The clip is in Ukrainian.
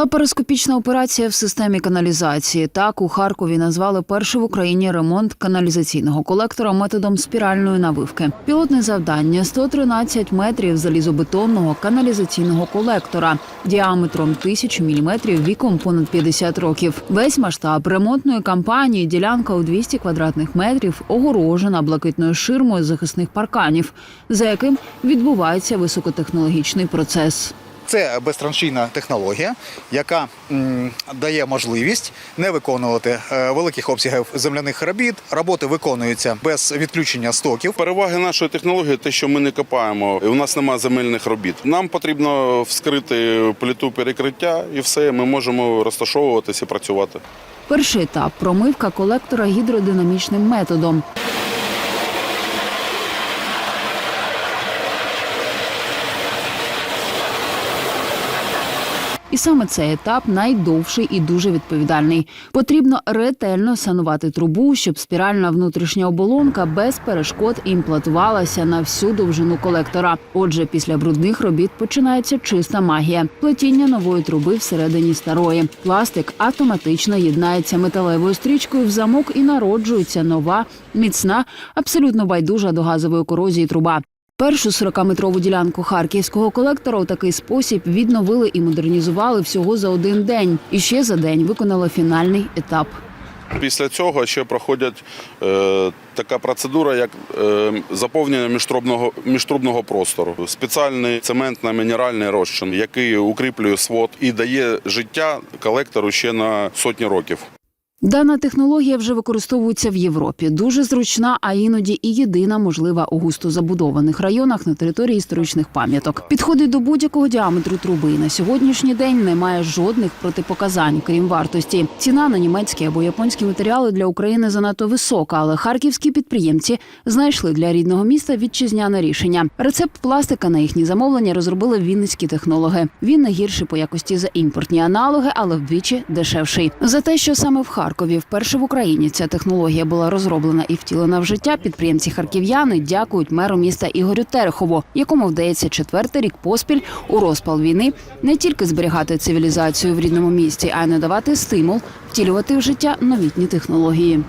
Лапароскопічна операція в системі каналізації. Так у Харкові назвали перший в Україні ремонт каналізаційного колектора методом спіральної навивки. Пілотне завдання 113 метрів залізобетонного каналізаційного колектора діаметром 1000 міліметрів віком понад 50 років. Весь масштаб ремонтної кампанії ділянка у 200 квадратних метрів огорожена блакитною ширмою захисних парканів, за яким відбувається високотехнологічний процес. Це безтраншійна технологія, яка дає можливість не виконувати е, великих обсягів земляних робіт. Роботи виконуються без відключення стоків. Переваги нашої технології те, що ми не копаємо, і у нас немає земельних робіт. Нам потрібно вскрити плиту перекриття, і все, ми можемо розташовуватися і працювати. Перший етап промивка колектора гідродинамічним методом. І саме цей етап найдовший і дуже відповідальний. Потрібно ретельно санувати трубу, щоб спіральна внутрішня оболонка без перешкод імплантувалася на всю довжину колектора. Отже, після брудних робіт починається чиста магія плетіння нової труби всередині старої. Пластик автоматично єднається металевою стрічкою в замок і народжується нова, міцна, абсолютно байдужа до газової корозії труба. Першу 40-метрову ділянку харківського колектора у такий спосіб відновили і модернізували всього за один день. І ще за день виконали фінальний етап. Після цього ще проходять е, така процедура, як е, заповнення міжтрубного, міжтрубного простору. Спеціальний цементно-мінеральний розчин, який укріплює свод і дає життя колектору ще на сотні років. Дана технологія вже використовується в Європі. Дуже зручна, а іноді і єдина можлива у густо забудованих районах на території історичних пам'яток. Підходить до будь-якого діаметру труби. На сьогоднішній день немає жодних протипоказань, крім вартості. Ціна на німецькі або японські матеріали для України занадто висока, але харківські підприємці знайшли для рідного міста вітчизняне рішення. Рецепт пластика на їхні замовлення розробили вінницькі технологи. Він не гірший по якості за імпортні аналоги, але вдвічі дешевший. За те, що саме в Харкові вперше в Україні ця технологія була розроблена і втілена в життя. Підприємці харків'яни дякують меру міста Ігорю Терехову, якому вдається четвертий рік поспіль у розпал війни не тільки зберігати цивілізацію в рідному місті, а й надавати стимул втілювати в життя новітні технології.